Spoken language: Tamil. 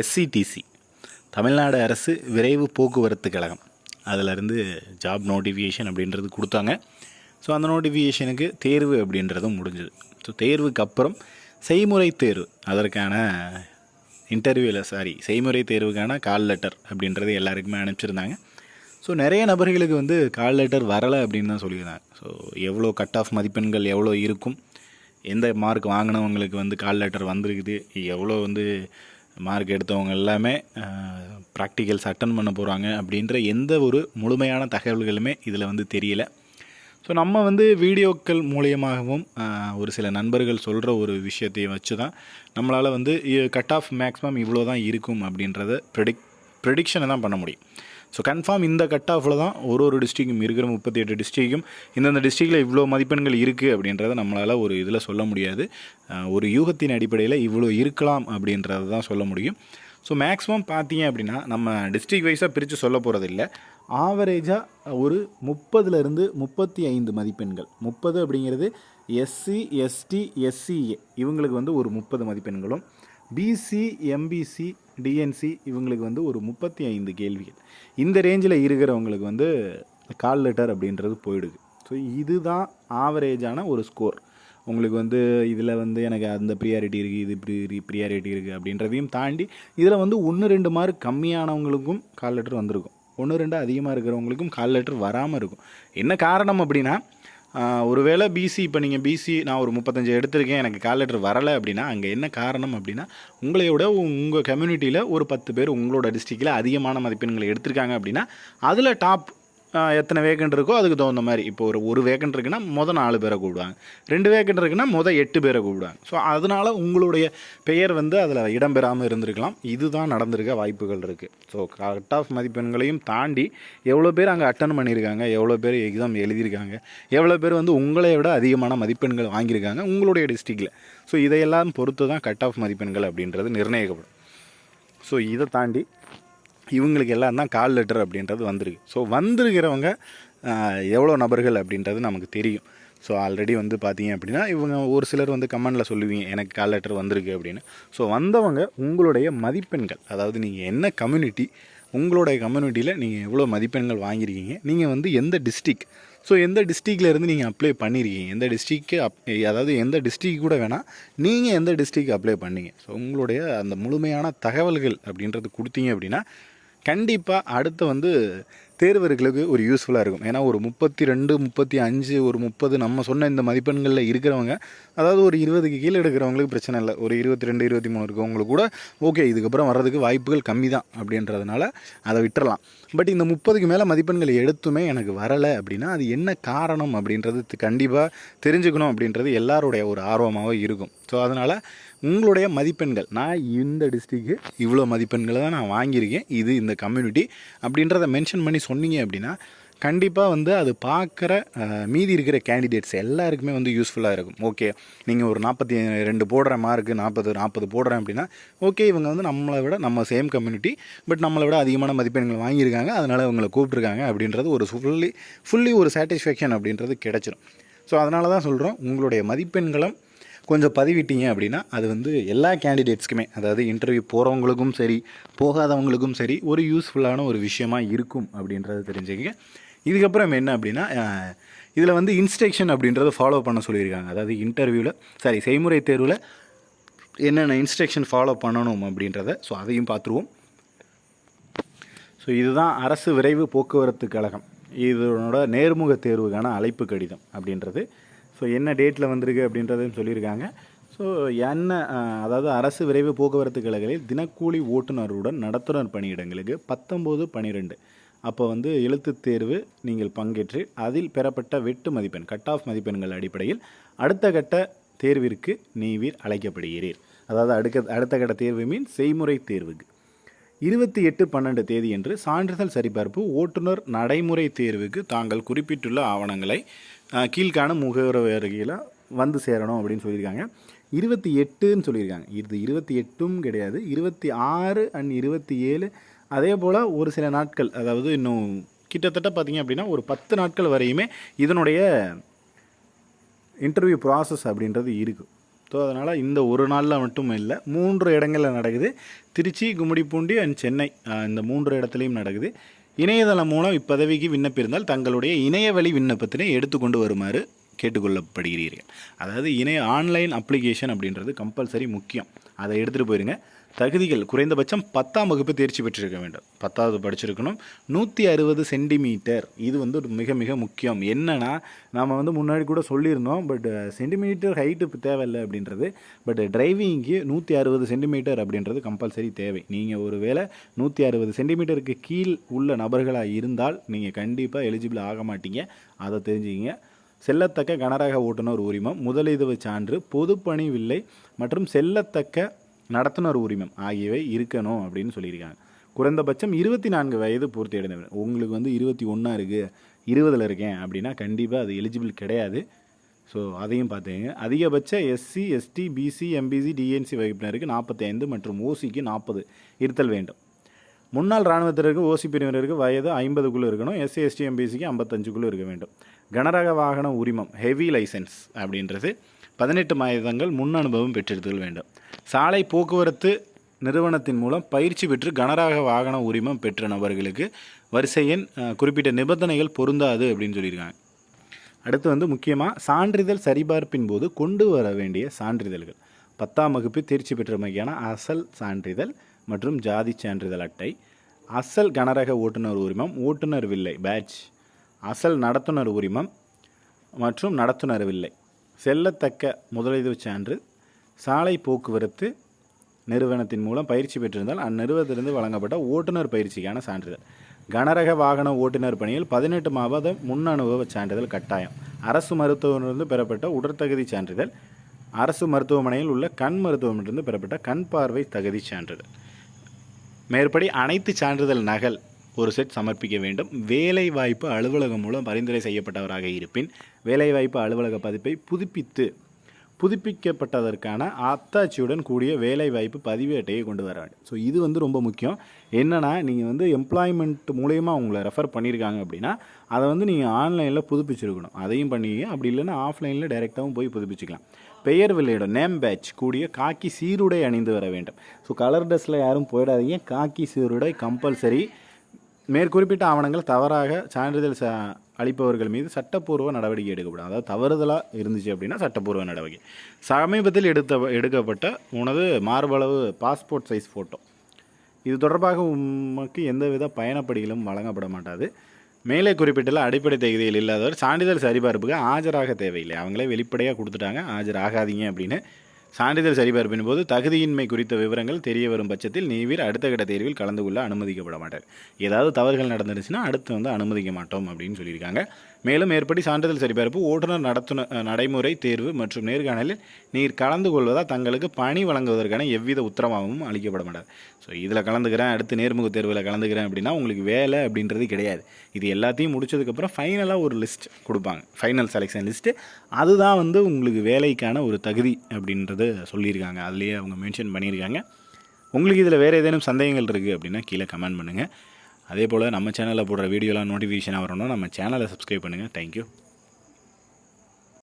எஸ்சிடிசி தமிழ்நாடு அரசு விரைவு போக்குவரத்து கழகம். அதிலிருந்து ஜாப் நோட்டிஃபிகேஷன் அப்படின்றது கொடுத்தாங்க. ஸோ அந்த நோட்டிஃபிகேஷனுக்கு தேர்வு அப்படின்றதும் முடிஞ்சுது. ஸோ தேர்வுக்கு அப்புறம் செய்முறை தேர்வு. அதற்கான இன்டர்வியூவில் சாரி செய்முறை தேர்வுக்கான கால் லெட்டர் அப்படின்றது எல்லாருக்குமே அனுப்பிச்சிருந்தாங்க. ஸோ நிறைய நபர்களுக்கு வந்து கால் லெட்டர் வரலை அப்படின்னு தான் சொல்லியிருந்தாங்க. ஸோ எவ்வளோ கட் ஆஃப் மதிப்பெண்கள் எவ்வளோ இருக்கும்? எந்த மார்க் வாங்கினவங்களுக்கு வந்து கால் லெட்டர் வந்திருக்குது? எவ்வளோ வந்து மார்க் எடுத்தவங்க எல்லாமே ப்ராக்டிக்கல்ஸ் அட்டன் பண்ண போகிறாங்க அப்படின்ற எந்த ஒரு முழுமையான தகவல்களுமே இதில் வந்து தெரியல. ஸோ நம்ம வந்து வீடியோக்கள் மூலியமாகவும் ஒரு சில நண்பர்கள் சொல்கிற ஒரு விஷயத்தையும் வச்சு தான் நம்மளால் வந்து கட் ஆஃப் மேக்ஸிமம் இவ்வளோ தான் இருக்கும் அப்படின்றத ப்ரெடிக் ப்ரெடிக்ஷனை தான் பண்ண முடியும். ஸோ கன்ஃபார்ம் இந்த கட் ஆஃபில் தான் ஒரு ஒரு டிஸ்ட்ரிக்கும் இருக்கிற முப்பத்தி எட்டு டிஸ்ட்ரிக்கும் இந்தந்த டிஸ்ட்ரிக்டில் இவ்வளோ மதிப்பெண்கள் இருக்குது அப்படின்றத நம்மளால் ஒரு இதில் சொல்ல முடியாது. ஒரு யூகத்தின் அடிப்படையில் இவ்வளோ இருக்கலாம் அப்படின்றத தான் சொல்ல முடியும். ஸோ மேக்ஸிமம் பார்த்தீங்க அப்படின்னா நம்ம டிஸ்ட்ரிக் வைஸாக பிரித்து சொல்ல போகிறதில்ல ஆவரேஜாக ஒரு முப்பதுலேருந்து முப்பத்தி ஐந்து மதிப்பெண்கள். முப்பது அப்படிங்கிறது எஸ்சி எஸ்டி எஸ்சிஏ இவங்களுக்கு வந்து ஒரு முப்பது மதிப்பெண்களும். பிசி எம்பிசி டிஎன்சி இவங்களுக்கு வந்து ஒரு முப்பத்தி ஐந்து கேள்விகள். இந்த ரேஞ்சில் இருக்கிறவங்களுக்கு வந்து கால் லெட்டர் அப்படின்றது போயிடுது. ஸோ இதுதான் ஆவரேஜான ஒரு ஸ்கோர் உங்களுக்கு வந்து இதில் வந்து எனக்கு அந்த ப்ரியாரிட்டி இருக்குது இது ப்ரி ப்ரியாரிட்டி இருக்குது அப்படின்றதையும் தாண்டி இதில் வந்து ஒன்று ரெண்டு மார்க் கம்மியானவங்களுக்கும் கால் லெட்டர் வந்திருக்கும். ஒன்று ரெண்டு அதிகமாக இருக்கிறவங்களுக்கும் கால் லெட்டர் வராமல் இருக்கும். என்ன காரணம் அப்படின்னா ஒருவேளை பிசி இப்போ நீங்கள் பிசி நான் ஒரு முப்பத்தஞ்சு எடுத்திருக்கேன் எனக்கு கால் லெட்டர் வரலை அப்படின்னா அங்கே என்ன காரணம் அப்படின்னா உங்களையோட உங்கள் கம்யூனிட்டியில் ஒரு பத்து பேர் உங்களோட டிஸ்ட்ரிக்டில் அதிகமான மதிப்பெண்களை எடுத்திருக்காங்க அப்படின்னா அதில் டாப் எத்தனை வேக்கண்ட் இருக்கோ அதுக்கு தகுந்த மாதிரி. இப்போ ஒரு ஒரு வேக்கண்ட் இருக்குன்னா மொதல் நாலு பேரை கூப்பிடுவாங்க. ரெண்டு வேக்கண்ட் இருக்குன்னா மொதல் எட்டு பேரை கூப்பிடுவாங்க. ஸோ அதனால் உங்களுடைய பெயர் வந்து அதில் இடம்பெறாமல் இருந்திருக்கலாம். இதுதான் நடந்திருக்க வாய்ப்புகள் இருக்குது ஸோ கட் ஆஃப் மதிப்பெண்களையும் தாண்டி எவ்வளோ பேர் அங்கே அட்டன் பண்ணியிருக்காங்க எவ்வளோ பேர் எக்ஸாம் எழுதியிருக்காங்க எவ்வளோ பேர் வந்து உங்களை விட அதிகமான மதிப்பெண்கள் வாங்கியிருக்காங்க உங்களுடைய டிஸ்ட்ரிக்டில் ஸோ இதையெல்லாம் பொறுத்து தான் கட் ஆஃப் மதிப்பெண்கள் அப்படின்றது நிர்ணயிக்கப்படும். ஸோ இதை தாண்டி இவங்களுக்கு எல்லாம் தான் கால் லெட்டர் அப்படின்றது வந்திருக்கு. ஸோ வந்திருக்கிறவங்க எவ்வளோ நபர்கள் அப்படின்றது நமக்கு தெரியும். ஸோ ஆல்ரெடி வந்து பார்த்தீங்க அப்படின்னா இவங்க ஒரு சிலர் வந்து கமெண்டில் சொல்லுவீங்க எனக்கு கால் லெட்டர் வந்திருக்கு அப்படின்னு. ஸோ வந்தவங்க உங்களுடைய மதிப்பெண்கள் அதாவது நீங்கள் என்ன கம்யூனிட்டி உங்களுடைய கம்யூனிட்டியில் நீங்கள் எவ்வளோ மதிப்பெண்கள் வாங்கியிருக்கீங்க நீங்கள் வந்து எந்த டிஸ்ட்ரிக் ஸோ எந்த டிஸ்ட்ரிக்டில் இருந்து நீங்கள் அப்ளை பண்ணியிருக்கீங்க எந்த டிஸ்ட்ரிக்கு அப் அதாவது எந்த டிஸ்ட்ரிக் கூட வேணால் நீங்கள் எந்த டிஸ்ட்ரிக் அப்ளை பண்ணீங்க. ஸோ உங்களுடைய அந்த முழுமையான தகவல்கள் அப்படின்றது கொடுத்தீங்க அப்படின்னா கண்டிப்பாக அடுத்து வந்து தேர்வர்களுக்கு ஒரு யூஸ்ஃபுல்லாக இருக்கும். ஏன்னா ஒரு முப்பத்தி ரெண்டு முப்பத்தி அஞ்சு ஒரு முப்பது நம்ம சொன்ன இந்த மதிப்பெண்களில் இருக்கிறவங்க அதாவது ஒரு இருபதுக்கு கீழே எடுக்கிறவங்களுக்கு பிரச்சனை இல்லை. ஒரு இருபத்தி ரெண்டு இருபத்தி மூணு இருக்கவங்களுக்கு கூட ஓகே இதுக்கப்புறம் வர்றதுக்கு வாய்ப்புகள் கம்மி தான் அப்படின்றதுனால அதை விட்டுறலாம். பட் இந்த முப்பதுக்கு மேலே மதிப்பெண்கள் எடுத்துமே எனக்கு வரலை அப்படின்னா அது என்ன காரணம் அப்படின்றது கண்டிப்பாக தெரிஞ்சுக்கணும் அப்படின்றது எல்லாருடைய ஒரு ஆர்வமாகவும் இருக்கும். ஸோ அதனால் உங்களுடைய மதிப்பெண்கள். நான் இந்த டிஸ்ட்ரிக்கு இவ்வளோ மதிப்பெண்களை தான் நான் வாங்கியிருக்கேன். இது இந்த கம்யூனிட்டி அப்படின்றத மென்ஷன் பண்ணி சொன்னீங்க அப்படின்னா கண்டிப்பாக வந்து அது பார்க்குற மீதி இருக்கிற கேண்டிடேட்ஸ் எல்லாருக்குமே வந்து யூஸ்ஃபுல்லாக இருக்கும். ஓகே நீங்கள் ஒரு நாற்பத்தி ரெண்டு போடுற மார்க்கு நாற்பது நாற்பது போடுறேன் அப்படின்னா ஓகே இவங்க வந்து நம்மளை விட நம்ம சேம் கம்யூனிட்டி பட் நம்மளை விட அதிகமான மதிப்பெண்கள் வாங்கியிருக்காங்க. அதனால் இவங்களை கூப்பிட்ருக்காங்க அப்படின்றது ஒரு ஃபுல்லி ஃபுல்லி ஒரு சாட்டிஸ்ஃபேக்ஷன் அப்படின்றது கிடச்சிடும் ஸோ அதனால தான் சொல்கிறோம் உங்களுடைய மதிப்பெண்களும் கொஞ்சம் பதிவிட்டீங்க அப்படின்னா அது வந்து எல்லா கேண்டிடேட்ஸ்க்குமே அதாவது இன்டர்வியூ போகிறவங்களுக்கும் சரி போகாதவங்களுக்கும் சரி ஒரு யூஸ்ஃபுல்லான ஒரு விஷயமா இருக்கும் அப்படின்றத தெரிஞ்சுக்கங்க. இதுக்கப்புறம் என்ன அப்படின்னா இதில் வந்து இன்ஸ்ட்ரக்ஷன் அப்படின்றத ஃபாலோ பண்ண சொல்லியிருக்காங்க. அதாவது இன்டர்வியூவில் சாரி செய்முறை தேர்வில் என்னென்ன இன்ஸ்ட்ரக்ஷன் ஃபாலோ பண்ணணும் அப்படின்றத ஸோ அதையும் பார்த்துருவோம். ஸோ இதுதான் அரசு விரைவு போக்குவரத்து கழகம். இதனோட நேர்முக தேர்வுக்கான அழைப்பு கடிதம் அப்படின்றது. ஸோ என்ன டேட்டில் வந்திருக்கு அப்படின்றதையும் சொல்லியிருக்காங்க. ஸோ என்ன அதாவது அரசு விரைவு போக்குவரத்து கழகங்களில் தினக்கூலி ஓட்டுநருடன் நடத்துனர் பணியிடங்களுக்கு பத்தொம்போது பன்னிரெண்டு அப்போ வந்து எழுத்துத் தேர்வு நீங்கள் பங்கேற்று அதில் பெறப்பட்ட வெட்டு மதிப்பெண் கட் ஆஃப் மதிப்பெண்கள் அடிப்படையில் அடுத்த கட்ட தேர்விற்கு நீவீர் அழைக்கப்படுகிறீர். அதாவது அடுக்க அடுத்த கட்ட தேர்வு மீன் செய்முறை தேர்வுக்கு. இருபத்தி எட்டு பன்னெண்டு தேதியன்று சான்றிதழ் சரிபார்ப்பு ஓட்டுநர் நடைமுறை தேர்வுக்கு தாங்கள் குறிப்பிட்டுள்ள ஆவணங்களை அஹ், கீழ்காண அருகில் வந்து சேரணும் அப்படின்னு சொல்லியிருக்காங்க. இருபத்தி எட்டுன்னு சொல்லியிருக்காங்க. இது இருபத்தி எட்டும் கிடையாது. இருபத்தி ஆறு அண்ட் இருபத்தி ஏழு அதே போல் ஒரு சில நாட்கள் அதாவது இன்னும் கிட்டத்தட்ட பார்த்தீங்க அப்படின்னா ஒரு பத்து நாட்கள் வரையுமே இதனுடைய இன்டர்வியூ ப்ராசஸ் அப்படின்றது இருக்குது ஸோ அதனால் இந்த ஒரு நாளில் மட்டும் இல்லை மூன்று இடங்களில் நடக்குது. திருச்சி கும்மிடிப்பூண்டி அண்ட் சென்னை இந்த மூன்று இடத்துலையும் நடக்குது. இணையதளம் மூலம் இப்பதவிக்கு விண்ணப்பிருந்தால் தங்களுடைய இணையவழி விண்ணப்பத்தினை எடுத்துக்கொண்டு வருமாறு கேட்டுக்கொள்ளப்படுகிறீர்கள். அதாவது இணைய ஆன்லைன் அப்ளிகேஷன் அப்படின்றது கம்பல்சரி முக்கியம். அதை எடுத்துகிட்டு போயிருங்க. தகுதிகள் குறைந்தபட்சம் பத்தாம் வகுப்பு தேர்ச்சி பெற்றிருக்க வேண்டும். பத்தாவது படிச்சிருக்கணும். நூற்றி அறுபது சென்டிமீட்டர். இது வந்து ஒரு மிக மிக முக்கியம். என்னென்னா நாம் வந்து முன்னாடி கூட சொல்லியிருந்தோம் பட் சென்டிமீட்டர் ஹைட்டு தேவையில்லை அப்படின்றது. பட் டிரைவிங்க்கு நூற்றி அறுபது சென்டிமீட்டர் அப்படின்றது கம்பல்சரி தேவை. நீங்கள் ஒரு வேளை நூற்றி அறுபது சென்டிமீட்டருக்கு கீழ் உள்ள நபர்களாக இருந்தால் நீங்கள் கண்டிப்பாக எலிஜிபிள் ஆக மாட்டீங்க. அதை தெரிஞ்சுக்கிங்க. செல்லத்தக்க கனரக ஓட்டுநர் உரிமம் முதலிதவு சான்று பொதுப்பணி வில்லை மற்றும் செல்லத்தக்க நடத்துனர் உரிமம் ஆகியவை இருக்கணும் அப்படின்னு சொல்லியிருக்காங்க. குறைந்தபட்சம் இருபத்தி நான்கு வயது பூர்த்தி அடைந்தவர். உங்களுக்கு வந்து இருபத்தி ஒன்றா இருக்குது இருபதில் இருக்கேன் அப்படின்னா கண்டிப்பாக அது எலிஜிபிள் கிடையாது. ஸோ அதையும் பார்த்தீங்க அதிகபட்ச SC ST BC MBC DNC வகுப்பினருக்கு நாற்பத்தி ஐந்து மற்றும் ஓசிக்கு நாற்பது இருத்தல் வேண்டும். முன்னாள் இராணுவத்தினருக்கு ஓசி பிரிவினருக்கு வயது ஐம்பதுக்குள்ளே இருக்கணும். எஸ்சி எஸ்டி எம்பிசிக்கு ஐம்பத்தஞ்சுக்குள்ளே இருக்க வேண்டும். கனரக வாகன உரிமம் ஹெவி லைசன்ஸ் அப்படின்றது. பதினெட்டு மாதங்கள் முன் அனுபவம் பெற்றிருத்தல் வேண்டும். சாலை போக்குவரத்து நிறுவனத்தின் மூலம் பயிற்சி பெற்று கனரக வாகன உரிமம் பெற்ற நபர்களுக்கு வரிசை எண் குறிப்பிட்ட நிபந்தனைகள் பொருந்தாது அப்படின்னு சொல்லியிருக்காங்க. அடுத்து வந்து முக்கியமாக சான்றிதழ் சரிபார்ப்பின் போது கொண்டு வர வேண்டிய சான்றிதழ்கள். பத்தாம் வகுப்பு தேர்ச்சி பெற்றமைக்கான அசல் சான்றிதழ் மற்றும் ஜாதி சான்றிதழ் அட்டை அசல் கனரக ஓட்டுநர் உரிமம் ஓட்டுநர் வில்லை பேட்ச் அசல் நடத்துனர் உரிமம் மற்றும் நடத்துனர் வில்லை. செல்லத்தக்க முதலீடு சான்று சாலை போக்குவரத்து நிறுவனத்தின் மூலம் பயிற்சி பெற்றிருந்தால் அந்நிறுவனத்திலிருந்து வழங்கப்பட்ட ஓட்டுநர் பயிற்சிக்கான சான்றிதழ். கனரக வாகன ஓட்டுநர் பணியில் பதினெட்டு மாவத முன் அனுபவ சான்றிதழ் கட்டாயம். அரசு மருத்துவமனையிலிருந்து பெறப்பட்ட உடற்தகுதி சான்றிதழ் அரசு மருத்துவமனையில் உள்ள கண் மருத்துவமனையிலிருந்து பெறப்பட்ட கண் பார்வை தகுதி சான்றிதழ். மேற்படி அனைத்து சான்றிதழ் நகல் ஒரு செட் சமர்ப்பிக்க வேண்டும். வேலைவாய்ப்பு அலுவலகம் மூலம் பரிந்துரை செய்யப்பட்டவராக இருப்பின் வேலைவாய்ப்பு அலுவலக பதிப்பை புதுப்பித்து புதுப்பிக்கப்பட்டதற்கான அத்தாட்சியுடன் கூடிய வேலைவாய்ப்பு பதிவு அட்டையை கொண்டு வர வேண்டும். ஸோ இது வந்து ரொம்ப முக்கியம். என்னென்னா நீங்கள் வந்து எம்ப்ளாய்மெண்ட் மூலயமா உங்களை ரெஃபர் பண்ணியிருக்காங்க அப்படின்னா அதை வந்து நீங்கள் ஆன்லைனில் புதுப்பிச்சிருக்கணும். அதையும் பண்ணி அப்படி இல்லைன்னா ஆஃப்லைனில் டைரெக்டாகவும் போய் புதுப்பிச்சுக்கலாம். பெயர் வெளியிடும். நேம் பேட்ச் கூடிய காக்கி சீருடை அணிந்து வர வேண்டும். ஸோ கலர் ட்ரெஸ்ஸில் யாரும் போயிடாதீங்க. காக்கி சீருடை கம்பல்சரி மேற்குறிப்பிட்ட ஆவணங்கள் தவறாக சான்றிதழ் ச அளிப்பவர்கள் மீது சட்டப்பூர்வ நடவடிக்கை எடுக்கப்படும். அதாவது தவறுதலாக இருந்துச்சு அப்படின்னா சட்டப்பூர்வ நடவடிக்கை. சமீபத்தில் எடுத்த எடுக்கப்பட்ட உனது மார்பளவு பாஸ்போர்ட் சைஸ் ஃபோட்டோ இது தொடர்பாக உமக்கு எந்தவித பயணப்படிகளும் வழங்கப்பட மாட்டாது. மேலே குறிப்பிட்டுள்ள அடிப்படை தகுதியில் இல்லாதவர் சான்றிதழ் சரிபார்ப்புக்கு ஆஜராக தேவையில்லை. அவங்களே வெளிப்படையாக கொடுத்துட்டாங்க. ஆஜராகாதீங்க அப்படின்னு சான்றிதழ் சரிபார்ப்பின் போது தகுதியின்மை குறித்த விவரங்கள் தெரிய வரும் பட்சத்தில் நீவீர் அடுத்த கட்ட தேர்வில் கலந்து கொள்ள அனுமதிக்கப்பட மாட்டார். ஏதாவது தவறுகள் நடந்துருச்சுன்னா அடுத்து வந்து அனுமதிக்க மாட்டோம் அப்படின்னு சொல்லியிருக்காங்க. மேலும் மேற்படி சான்றிதழ் சரிபார்ப்பு ஓட்டுநர் நடத்துன நடைமுறை தேர்வு மற்றும் நேர்காணலில் நீர் கலந்து கொள்வதால் தங்களுக்கு பணி வழங்குவதற்கான எவ்வித உத்தரவாகவும் அளிக்கப்பட மாட்டாது ஸோ இதில் கலந்துக்கிறேன் அடுத்து நேர்முக தேர்வில் கலந்துக்கிறேன் அப்படின்னா உங்களுக்கு வேலை அப்படின்றது கிடையாது. இது எல்லாத்தையும் முடிச்சதுக்கப்புறம் ஃபைனலாக ஒரு லிஸ்ட் கொடுப்பாங்க. ஃபைனல் செலெக்ஷன் லிஸ்ட்டு அதுதான் வந்து உங்களுக்கு வேலைக்கான ஒரு தகுதி அப்படின்றத சொல்லியிருக்காங்க. அதுலேயே அவங்க மென்ஷன் பண்ணியிருக்காங்க. உங்களுக்கு இதில் வேறு ஏதேனும் சந்தேகங்கள் இருக்குது அப்படின்னா கீழே கமெண்ட் பண்ணுங்கள் அதே போல் நம்ம சேனலில் போடுற வீடியோலாம் நோட்டிஃபிகேஷனாக வரணும்னா நம்ம சேனலை சப்ஸ்கிரைப் பண்ணுங்கள் தேங்க்யூ